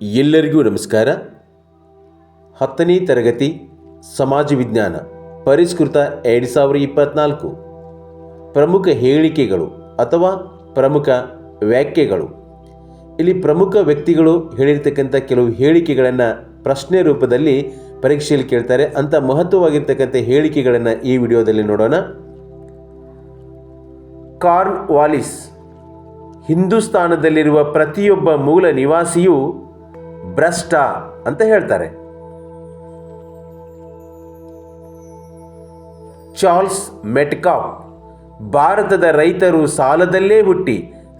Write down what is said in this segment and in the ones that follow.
ಎಲ್ಲರಿಗೂ ನಮಸ್ಕಾರ. ಹತ್ತನೇ ತರಗತಿ ಸಮಾಜ ವಿಜ್ಞಾನ, ಪರಿಷ್ಕೃತ ಎರಡು ಸಾವಿರ ಇಪ್ಪತ್ನಾಲ್ಕು. ಪ್ರಮುಖ ಹೇಳಿಕೆಗಳು ಅಥವಾ ಪ್ರಮುಖ ವ್ಯಾಖ್ಯೆಗಳು. ಇಲ್ಲಿ ಪ್ರಮುಖ ವ್ಯಕ್ತಿಗಳು ಹೇಳಿರ್ತಕ್ಕಂಥ ಕೆಲವು ಹೇಳಿಕೆಗಳನ್ನು ಪ್ರಶ್ನೆ ರೂಪದಲ್ಲಿ ಪರೀಕ್ಷೆಯಲ್ಲಿ ಕೇಳ್ತಾರೆ. ಅಂಥ ಮಹತ್ವವಾಗಿರ್ತಕ್ಕಂಥ ಹೇಳಿಕೆಗಳನ್ನು ಈ ವಿಡಿಯೋದಲ್ಲಿ ನೋಡೋಣ. ಕಾರ್ನ್ ವಾಲಿಸ್, ಹಿಂದೂಸ್ತಾನದಲ್ಲಿರುವ ಪ್ರತಿಯೊಬ್ಬ ಮೂಲ ನಿವಾಸಿಯೂ ಭ್ರಷ್ಟ ಅಂತ ಹೇಳ್ತಾರೆ. ಚಾರ್ಲ್ಸ್ ಮೆಟ್ಕಾಪ್ ಭಾರತದ ರೈತರು ಸಾಲದಲ್ಲೇ ಹುಟ್ಟಿ,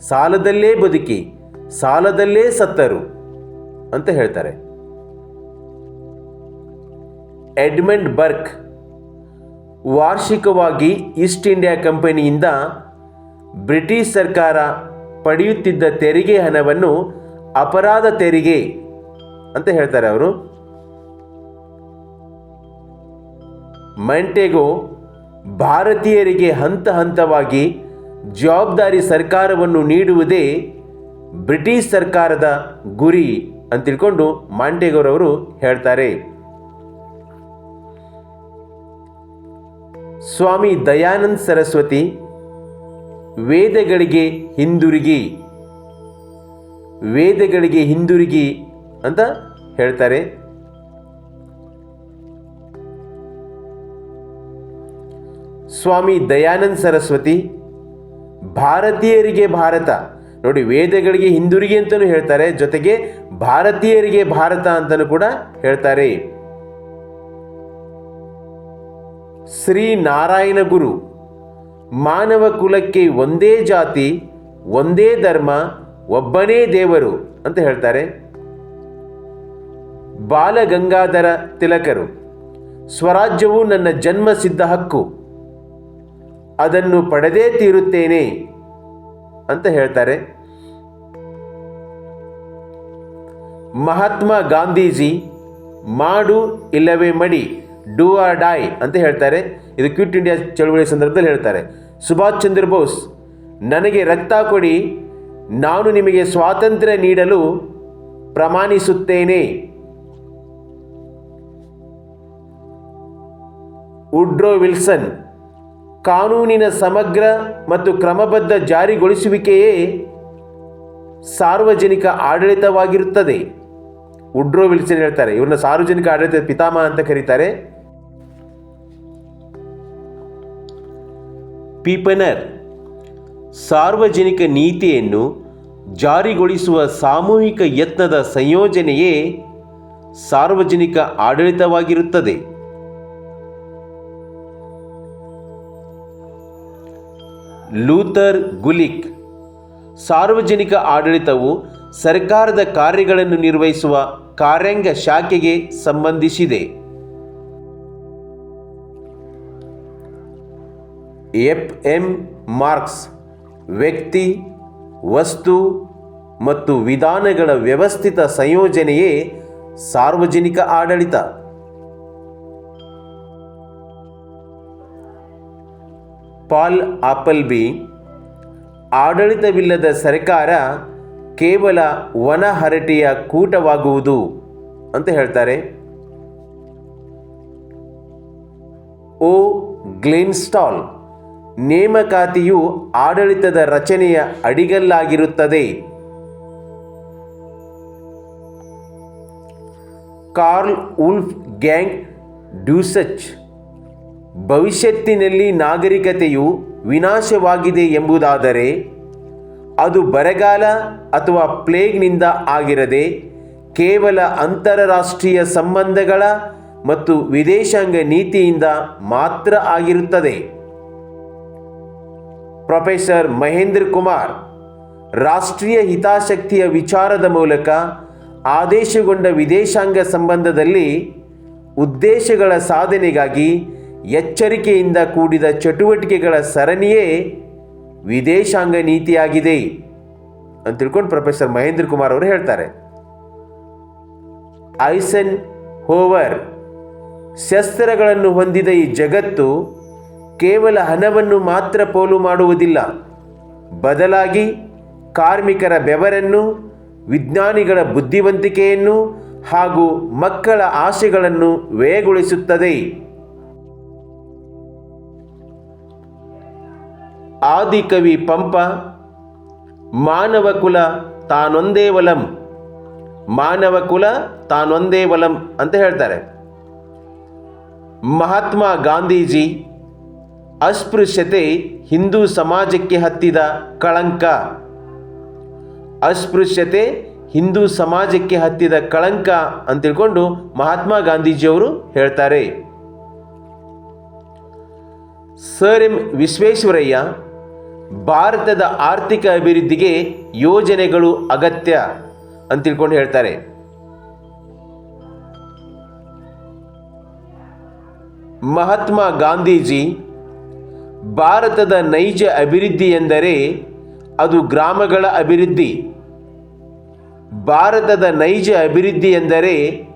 ಸಾಲದಲ್ಲೇ ಬದುಕಿ, ಸಾಲದಲ್ಲೇ ಸತ್ತರು ಅಂತ ಹೇಳ್ತಾರೆ. ಎಡ್ಮಂಡ್ ಬರ್ಕ್, ವಾರ್ಷಿಕವಾಗಿ ಈಸ್ಟ್ ಇಂಡಿಯಾ ಕಂಪನಿಯಿಂದ ಬ್ರಿಟಿಷ್ ಸರ್ಕಾರ ಪಡೆಯುತ್ತಿದ್ದ ತೆರಿಗೆ ಹಣವನ್ನು ಅಪರಾಧ ತೆರಿಗೆ ಅಂತ ಹೇಳ್ತಾರೆ ಅವರು. ಮೆಂಟೆಗೋ ಭಾರತೀಯರಿಗೆ ಹಂತ ಹಂತವಾಗಿ ಜವಾಬ್ದಾರಿ ಸರ್ಕಾರವನ್ನು ನೀಡುವುದೇ ಬ್ರಿಟಿಷ್ ಸರ್ಕಾರದ ಗುರಿ ಅಂತ ತಿಳ್ಕೊಂಡು ಮಾಂಟೆಗೋರವರು ಹೇಳ್ತಾರೆ. ಸ್ವಾಮಿ ದಯಾನಂದ ಸರಸ್ವತಿ, ವೇದಗಳಿಗೆ ಹಿಂದಿರುಗಿ ವೇದಗಳಿಗೆ ಹಿಂದಿರುಗಿ ಅಂತ ಹೇಳ್ತಾರೆ. ಸ್ವಾಮಿ ದಯಾನಂದ ಸರಸ್ವತಿ, ಭಾರತೀಯರಿಗೆ ಭಾರತ. ನೋಡಿ, ವೇದಗಳಿಗೆ ಹಿಂದಿರುಗಿ ಅಂತಲೂ ಹೇಳ್ತಾರೆ, ಜೊತೆಗೆ ಭಾರತೀಯರಿಗೆ ಭಾರತ ಅಂತಲೂ ಕೂಡ ಹೇಳ್ತಾರೆ. ಶ್ರೀ ನಾರಾಯಣ ಗುರು, ಮಾನವ ಕುಲಕ್ಕೆ ಒಂದೇ ಜಾತಿ, ಒಂದೇ ಧರ್ಮ, ಒಬ್ಬನೇ ದೇವರು ಅಂತ ಹೇಳ್ತಾರೆ. ಬಾಲಗಂಗಾಧರ ತಿಲಕರು, ಸ್ವರಾಜ್ಯವು ನನ್ನ ಜನ್ಮ ಸಿದ್ಧ ಹಕ್ಕು. ಅದನ್ನು ಪಡೆದೇ ತೀರುತ್ತೇನೆ ಅಂತ ಹೇಳ್ತಾರೆ. ಮಹಾತ್ಮ ಗಾಂಧೀಜಿ, ಮಾಡು ಇಲ್ಲವೇ ಮಡಿ, ಡೂ ಆರ್ ಡೈ ಅಂತ ಹೇಳ್ತಾರೆ. ಇದು ಕ್ವಿಟ್ ಇಂಡಿಯಾ ಚಳುವಳಿ ಸಂದರ್ಭದಲ್ಲಿ ಹೇಳ್ತಾರೆ. ಸುಭಾಷ್ ಚಂದ್ರ ಬೋಸ್, ನನಗೆ ರಕ್ತ ಕೊಡಿ, ನಾನು ನಿಮಗೆ ಸ್ವಾತಂತ್ರ್ಯ ನೀಡಲು ಪ್ರಮಾಣಿಸುತ್ತೇನೆ. ಉಡ್ರೋ ವಿಲ್ಸನ್, ಕಾನೂನಿನ ಸಮಗ್ರ ಮತ್ತು ಕ್ರಮಬದ್ಧ ಜಾರಿಗೊಳಿಸುವಿಕೆಯೇ ಸಾರ್ವಜನಿಕ ಆಡಳಿತವಾಗಿರುತ್ತದೆ. ಉಡ್ರೋ ವಿಲ್ಸನ್ ಹೇಳ್ತಾರೆ ಇವನ್ನ ಸಾರ್ವಜನಿಕ ಆಡಳಿತ ಪಿತಾಮಹ ಅಂತ ಕರೀತಾರೆ. ಪೀಪನರ್, ಸಾರ್ವಜನಿಕ ನೀತಿಯನ್ನು ಜಾರಿಗೊಳಿಸುವ ಸಾಮೂಹಿಕ ಯತ್ನದ ಸಂಯೋಜನೆಯೇ ಸಾರ್ವಜನಿಕ ಆಡಳಿತವಾಗಿರುತ್ತದೆ. ಲೂಥರ್ ಗುಲಿಕ್. ಸಾರ್ವಜನಿಕ ಆಡಳಿತವು ಸರ್ಕಾರದ ಕಾರ್ಯಗಳನ್ನು ನಿರ್ವಹಿಸುವ ಕಾರ್ಯಾಂಗ ಶಾಖೆಗೆ ಸಂಬಂಧಿಸಿದೆ. ಎಫ್. ಎಂ. ಮಾರ್ಕ್ಸ್ ವ್ಯಕ್ತಿ, ವಸ್ತು ಮತ್ತು ವಿಧಾನಗಳ ವ್ಯವಸ್ಥಿತ ಸಂಯೋಜನೆಯೇ ಸಾರ್ವಜನಿಕ ಆಡಳಿತ. ಪಾಲ್ ಆಪಲ್ಬಿ ಆಡಳಿತವಿಲ್ಲದ ಸರ್ಕಾರ ಕೇವಲ ವನ ಹರಟೆಯ ಕೂಟವಾಗುವುದು ಅಂತ ಹೇಳ್ತಾರೆ. ಓ ಗ್ಲೇನ್ಸ್ಟಾಲ್ ನೇಮಕಾತಿಯು ಆಡಳಿತದ ರಚನೆಯ ಅಡಿಗಲ್ಲಾಗಿರುತ್ತದೆ. ಕಾರ್ಲ್ ಉಲ್ಫ್ ಗ್ಯಾಂಗ್ ಡ್ಯೂಸಚ್ ಭವಿಷ್ಯತ್ತಿನಲ್ಲಿ ನಾಗರಿಕತೆಯು ವಿನಾಶವಾಗಿದೆ ಎಂಬುದಾದರೆ ಅದು ಬರಗಾಲ ಅಥವಾ ಪ್ಲೇಗ್ನಿಂದ ಆಗಿರದೆ ಕೇವಲ ಅಂತಾರಾಷ್ಟ್ರೀಯ ಸಂಬಂಧಗಳ ಮತ್ತು ವಿದೇಶಾಂಗ ನೀತಿಯಿಂದ ಮಾತ್ರ ಆಗಿರುತ್ತದೆ. ಪ್ರೊಫೆಸರ್ ಮಹೇಂದ್ರ ಕುಮಾರ್ ರಾಷ್ಟ್ರೀಯ ಹಿತಾಸಕ್ತಿಯ ವಿಚಾರದ ಮೂಲಕ ಆದೇಶಗೊಂಡ ವಿದೇಶಾಂಗ ಸಂಬಂಧದಲ್ಲಿ ಉದ್ದೇಶಗಳ ಸಾಧನೆಗಾಗಿ ಎಚ್ಚರಿಕೆಯಿಂದ ಕೂಡಿದ ಚಟುವಟಿಕೆಗಳ ಸರಣಿಯೇ ವಿದೇಶಾಂಗ ನೀತಿಯಾಗಿದೆ ಅಂತ ತಿಳ್ಕೊಂಡು ಪ್ರೊಫೆಸರ್ ಮಹೇಂದ್ರ ಕುಮಾರ್ ಅವರು ಹೇಳ್ತಾರೆ. ಐಸನ್ ಹೋವರ್ ಶಸ್ತ್ರಗಳನ್ನು ಹೊಂದಿದ ಈ ಜಗತ್ತು ಕೇವಲ ಹಣವನ್ನು ಮಾತ್ರ ಪೋಲು ಮಾಡುವುದಿಲ್ಲ. ಬದಲಾಗಿ ಕಾರ್ಮಿಕರ ಬೆವರನ್ನು, ವಿಜ್ಞಾನಿಗಳ ಬುದ್ಧಿವಂತಿಕೆಯನ್ನು ಹಾಗೂ ಮಕ್ಕಳ ಆಸೆಗಳನ್ನು ವ್ಯಯಗೊಳಿಸುತ್ತದೆ. ಆದಿಕವಿ ಪಂಪ, ಮಾನವ ಕುಲ ತಾನೊಂದೇ ವಲಂ, ಮಾನವ ಕುಲ ತಾನೊಂದೇ ವಲಂ ಅಂತ ಹೇಳ್ತಾರೆ. ಮಹಾತ್ಮ ಗಾಂಧೀಜಿ, ಅಸ್ಪೃಶ್ಯತೆ ಹಿಂದೂ ಸಮಾಜಕ್ಕೆ ಹತ್ತಿದ ಕಳಂಕ. ಅಸ್ಪೃಶ್ಯತೆ ಹಿಂದೂ ಸಮಾಜಕ್ಕೆ ಹತ್ತಿದ ಕಳಂಕ ಅಂತ ತಿಳ್ಕೊಂಡು ಮಹಾತ್ಮ ಗಾಂಧೀಜಿಯವರು ಹೇಳ್ತಾರೆ. ಸರ್ ಎಂ ವಿಶ್ವೇಶ್ವರಯ್ಯ ಭಾರತದ ಆರ್ಥಿಕ ಅಭಿವೃದ್ಧಿಗೆ ಯೋಜನೆಗಳು ಅಗತ್ಯ ಅಂತ ತಿಳ್ಕೊಂಡು ಹೇಳ್ತಾರೆ. ಮಹಾತ್ಮ ಗಾಂಧೀಜಿ ಭಾರತದ ನೈಜ ಅಭಿವೃದ್ಧಿ ಎಂದರೆ ಅದು ಗ್ರಾಮಗಳ ಅಭಿವೃದ್ಧಿ. ಭಾರತದ ನೈಜ ಅಭಿವೃದ್ಧಿ ಎಂದರೆ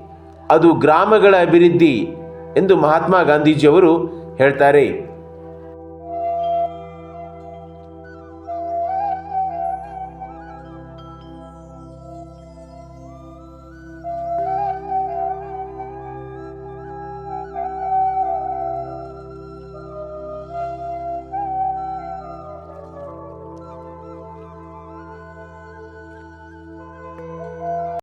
ಅದು ಗ್ರಾಮಗಳ ಅಭಿವೃದ್ಧಿ ಎಂದು ಮಹಾತ್ಮ ಗಾಂಧೀಜಿಯವರು ಹೇಳ್ತಾರೆ.